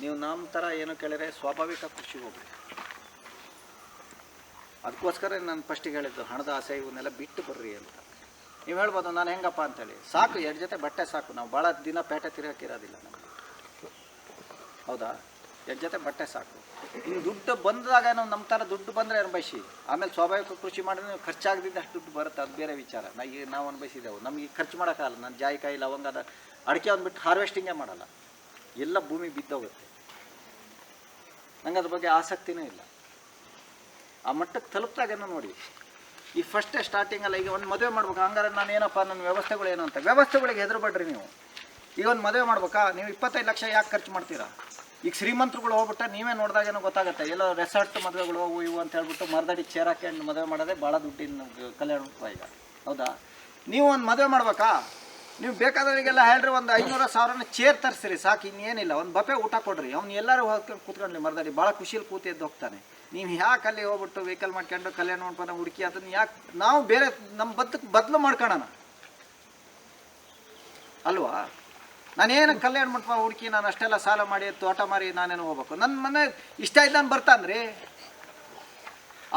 ನೀವು ನಮ್ಮ ಥರ ಏನು ಕೇಳಿದ್ರೆ ಸ್ವಾಭಾವಿಕ ಖುಷಿಗೆ ಹೋಗ್ರಿ ಅದಕ್ಕೋಸ್ಕರ ನಾನು ಫಸ್ಟಿಗೆ ಹೇಳಿದ್ದು, ಹಣದ ಆಸೆ ಇವನ್ನೆಲ್ಲ ಬಿಟ್ಟು ಬರ್ರಿ ಅಂತ. ನೀವು ಹೇಳ್ಬೋದು, ನಾನು ಹೆಂಗಪ್ಪ ಅಂತೇಳಿ. ಸಾಕು ಎರಡು ಜೊತೆ ಬಟ್ಟೆ ಸಾಕು. ನಾವು ಭಾಳ ದಿನ ಪೇಟೆ ತಿರುಗಕ್ಕಿರೋದಿಲ್ಲ ನಮಗೆ. ಹೌದಾ? ಎರಡು ಜೊತೆ ಬಟ್ಟೆ ಸಾಕು. ಇನ್ನು ದುಡ್ಡು ಬಂದಾಗ ನಾವು ನಮ್ಮ ಥರ ದುಡ್ಡು ಬಂದರೆ ಅನುಭವಿಸಿ ಆಮೇಲೆ ಸ್ವಾಭಾವಿಕ ಕೃಷಿ ಮಾಡಿದ್ರೆ ನೀವು ಖರ್ಚಾಗದಿದ್ದ ಅಷ್ಟು ದುಡ್ಡು ಬರುತ್ತೆ, ಅದು ಬೇರೆ ವಿಚಾರ. ನಾ ಈಗ ನಾವು ಅನುಭವಿಸಿದೆವು ನಮಗೆ ಖರ್ಚು ಮಾಡೋಕ್ಕಾಗಲ್ಲ. ನಾನು ಜಾಯಿಕಾಯಿ, ಲವಂಗದ ಅಡಿಕೆ ಅಂದ್ಬಿಟ್ಟು ಹಾರ್ವೆಸ್ಟಿಂಗೇ ಮಾಡಲ್ಲ. ಎಲ್ಲ ಭೂಮಿ ಬಿದ್ದೋಗುತ್ತೆ. ನಂಗೆ ಅದ್ರ ಬಗ್ಗೆ ಆಸಕ್ತಿನೂ ಇಲ್ಲ. ಆ ಮಟ್ಟಕ್ಕೆ ತಲುಪಿದಾಗೇನೋ ನೋಡಿ. ಈ ಫಸ್ಟೇ ಸ್ಟಾರ್ಟಿಂಗಲ್ಲ ಈಗ ಒಂದು ಮದುವೆ ಮಾಡ್ಬೇಕು? ಹಂಗಾರೆ ನಾನು ಏನಪ್ಪ, ನನ್ನ ವ್ಯವಸ್ಥೆಗಳು ಏನು ಅಂತ. ವ್ಯವಸ್ಥೆಗಳಿಗೆ ಹೆದರಬೇಡ್ರಿ ನೀವು. ಈಗ ಒಂದು ಮದುವೆ ಮಾಡ್ಬೇಕಾ? ನೀವು ಇಪ್ಪತ್ತೈದು ಲಕ್ಷ ಯಾಕೆ ಖರ್ಚು ಮಾಡ್ತೀರಾ? ಈಗ ಶ್ರೀಮಂತರುಗಳು ಹೋಗ್ಬಿಟ್ಟ, ನೀವೇ ನೋಡಿದಾಗೇನೋ ಗೊತ್ತಾಗುತ್ತೆ. ಎಲ್ಲೋ ರೆಸಾರ್ಟ್ ಮದುವೆಗಳು ಅವು ಇವು ಅಂತ ಹೇಳ್ಬಿಟ್ಟು ಮರದಡಿ ಚೇರ್ ಹಾಕೊಂಡು ಮದುವೆ ಮಾಡೋದೇ ಭಾಳ ದುಡ್ಡಿನ ಕಲ್ಯಾಣ ಈಗ. ಹೌದಾ? ನೀವು ಒಂದು ಮದುವೆ ಮಾಡ್ಬೇಕಾ? ನೀವು ಬೇಕಾದವರಿಗೆಲ್ಲ ಹೇಳ್ರಿ, ಒಂದು ಐನೂರ ಸಾವಿರನ ಚೇರ್ ತರಿಸ್ರಿ, ಸಾಕು, ಇನ್ನೇನಿಲ್ಲ. ಒಂದು ಬಫೆ ಊಟ ಕೊಡ್ರಿ. ಅವ್ನು ಎಲ್ಲರೂ ಹೋಗ್ಕೊಂಡು ಕೂತ್ಕೊಂಡ್ಲಿ ಮರದಡಿ ಭಾಳ ಖುಷಿಯಲ್ಲಿ ಕೂತಿ ಎದ್ದು ಹೋಗ್ತಾನೆ. ನೀವು ಯಾಕೆ ಅಲ್ಲಿ ಹೋಗ್ಬಿಟ್ಟು ವೆಹಿಕಲ್ ಮಾಡ್ಕೊಂಡು ಕಲ್ಯಾಣ ಮಂಟಪನ ಹುಡುಕಿ ಅದನ್ನ ಯಾಕೆ ನಾವು ಬೇರೆ ನಮ್ಮ ಬದುಕು ಬದಲು ಮಾಡ್ಕೊಳ್ಳೋಣ ಅಲ್ವಾ? ನಾನೇನು ಕಲ್ಯಾಣ ಮಂಟಪ ಹುಡುಕಿ ನಾನು ಅಷ್ಟೆಲ್ಲ ಸಾಲ ಮಾಡಿ ತೋಟ ಮಾರಿ ನಾನೇನು ಹೋಗ್ಬೇಕು? ನನ್ನ ಮನೆ ಇಷ್ಟ ಇದ್ದಾನೆ ಬರ್ತಾನ್ರಿ.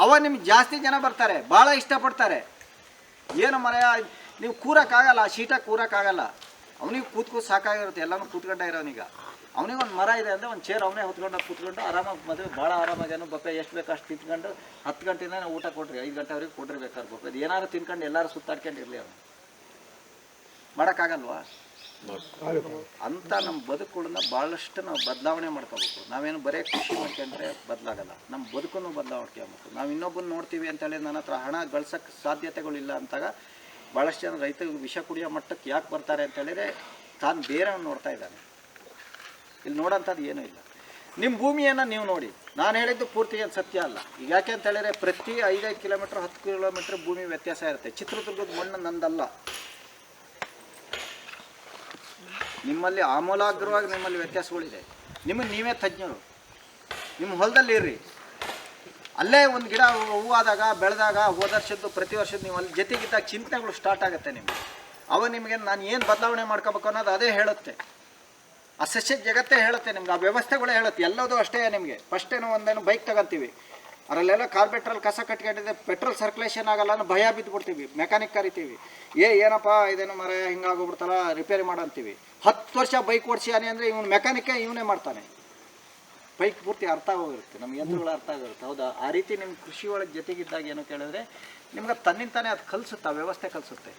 ಅವ ನಿಮ್ಗೆ ಜಾಸ್ತಿ ಜನ ಬರ್ತಾರೆ ಭಾಳ ಇಷ್ಟಪಡ್ತಾರೆ. ಏನು ಮನೆಯ ನೀವು ಕೂರಕ್ಕಾಗಲ್ಲ, ಆ ಶೀಟಾಗಿ ಕೂರಕ್ಕಾಗಲ್ಲ. ಅವನಿಗೆ ಕೂತ್ಕೋ ಸಾಕಾಗಿರುತ್ತೆ, ಎಲ್ಲನೂ ಕೂತ್ಕೊಂಡ ಇರೋನೀಗ ಅವನಿಗೆ ಒಂದು ಮರ ಇದೆ ಅಂದರೆ ಒಂದು ಚೇರ್ ಅವನೇ ಹೊತ್ಕೊಂಡು ಕೂತ್ಕೊಂಡು ಆರಾಮಾಗಿ ಮದುವೆ ಭಾಳ ಆರಾಮಾಗೇನು ಬಪ್ಪೆ, ಎಷ್ಟು ಬೇಕು ಅಷ್ಟು ತಿಂದ್ಕೊಂಡು ಹತ್ತು ಗಂಟೆಯಿಂದ ಊಟ ಕೊಟ್ರಿ, ಐದು ಗಂಟೆವರೆಗೆ ಕೊಡ್ರಿ ಬೇಕಾದ್ರೆ ಬಪ್ಪೆ. ಏನಾದ್ರು ತಿನ್ಕೊಂಡು ಎಲ್ಲರೂ ಸುತ್ತಾಡ್ಕೊಂಡಿರಲಿ ಅವನು. ಮಾಡೋಕ್ಕಾಗಲ್ವಾ? ಅಂತ ನಮ್ಮ ಬದುಕುಗಳನ್ನ ಭಾಳಷ್ಟು ನಾವು ಬದಲಾವಣೆ ಮಾಡ್ಕೋಬೇಕು. ನಾವೇನು ಬರೀ ಖುಷಿ ಮಾಡ್ಕೊಂಡ್ರೆ ಬದಲಾಗಲ್ಲ. ನಮ್ಮ ಬದುಕನ್ನು ಬದಲಾವಣೆ ನಾವು ಇನ್ನೊಬ್ಬನ ನೋಡ್ತೀವಿ ಅಂತೇಳಿ ನನ್ನ ಹತ್ರ ಹಣ ಗಳಿಸೋಕ್ಕೆ ಸಾಧ್ಯತೆಗಳಿಲ್ಲ ಅಂತಾಗ ಭಾಳಷ್ಟು ಜನ ರೈತರು ವಿಷ ಕುಡಿಯೋ ಮಟ್ಟಕ್ಕೆ ಯಾಕೆ ಬರ್ತಾರೆ ಅಂತ ಹೇಳಿದರೆ ತಾನು ಬೇರೆಯವ್ನು ನೋಡ್ತಾ ಇದ್ದಾನೆ. ಇಲ್ಲಿ ನೋಡೋಂಥದ್ದು ಏನೂ ಇಲ್ಲ. ನಿಮ್ಮ ಭೂಮಿಯನ್ನು ನೀವು ನೋಡಿ. ನಾನು ಹೇಳಿದ್ದು ಪೂರ್ತಿ ಏನು ಸತ್ಯ ಅಲ್ಲ. ಈಗ ಯಾಕೆ ಅಂತ ಹೇಳಿದರೆ ಪ್ರತಿ ಐದೈದು ಕಿಲೋಮೀಟ್ರ್, ಹತ್ತು ಕಿಲೋಮೀಟ್ರ್ ಭೂಮಿ ವ್ಯತ್ಯಾಸ ಇರುತ್ತೆ. ಚಿತ್ರದುರ್ಗದ ಮಣ್ಣು ನಂದಲ್ಲ. ನಿಮ್ಮಲ್ಲಿ ಆಮೂಲಾಗ್ರವಾಗಿ ನಿಮ್ಮಲ್ಲಿ ವ್ಯತ್ಯಾಸಗಳಿದೆ. ನಿಮಗೆ ನೀವೇ ತಜ್ಞರು. ನಿಮ್ಮ ಹೊಲದಲ್ಲಿ ಇರ್ರಿ. ಅಲ್ಲೇ ಒಂದು ಗಿಡ ಹೂವಾದಾಗ ಬೆಳೆದಾಗ ಹೋದ ವರ್ಷದ್ದು, ಪ್ರತಿ ವರ್ಷದ್ದು ನೀವು ಅಲ್ಲಿ ಜೊತೆಗಿದ್ದಾಗ ಚಿಂತನೆಗಳು ಸ್ಟಾರ್ಟ್ ಆಗುತ್ತೆ ನಿಮಗೆ. ಅವ ನಿಮಗೆ ನಾನು ಏನು ಬದಲಾವಣೆ ಮಾಡ್ಕೋಬೇಕು ಅನ್ನೋದು ಅದೇ ಹೇಳುತ್ತೆ. ಆ ಸಸ್ಯ ಜಗತ್ತೇ ಹೇಳುತ್ತೆ ನಿಮ್ಗೆ, ಆ ವ್ಯವಸ್ಥೆಗಳೇ ಹೇಳುತ್ತೆ. ಎಲ್ಲದೂ ಅಷ್ಟೇ ನಿಮಗೆ. ಫಸ್ಟ್ ಏನೋ ಒಂದೇನೋ ಬೈಕ್ ತಗೊಂತೀವಿ. ಅದರಲ್ಲೆಲ್ಲ ಕಾರ್ಬೆಟ್ರಲ್ಲಿ ಕಸ ಕಟ್ಕೊಂಡಿದೆ ಪೆಟ್ರೋಲ್ ಸರ್ಕ್ಯುಲೇಷನ್ ಆಗಲ್ಲ ಅನ್ನೋ ಭಯ ಬಿದ್ದುಬಿಡ್ತೀವಿ ಮೆಕ್ಯಾನಿಕ್ ಕರಿತೀವಿ. ಏ, ಏನಪ್ಪ ಇದೇನೋ ಮರ ಹಿಂಗಾಗೋಗ್ಬಿಡ್ತಲ್ಲ ರಿಪೇರಿ ಮಾಡಂತೀವಿ ಹತ್ತು ವರ್ಷ ಬೈಕ್ ಓಡಿಸ್ಯಾನೆ ಅಂದರೆ ಇವನು ಮೆಕ್ಯಾನಿಕೇ ಇವನೇ ಮಾಡ್ತಾನೆ. ಬೈಕ್ ಪೂರ್ತಿ ಅರ್ಥ ಆಗೋಗಿರುತ್ತೆ, ನಮ್ಮ ಯಂತ್ರಗಳು ಅರ್ಥ ಆಗಿರುತ್ತೆ ಹೌದಾ? ಆ ರೀತಿ ನಿಮ್ಮ ಕೃಷಿ ಒಳಗೆ ಜೊತೆಗಿದ್ದಾಗ ಏನು ಕೇಳಿದ್ರೆ, ನಿಮ್ಗೆ ತನ್ನಿಂತಾನೆ ಅದು ಕಲಿಸುತ್ತೆ, ವ್ಯವಸ್ಥೆ ಕಲಿಸುತ್ತೆ.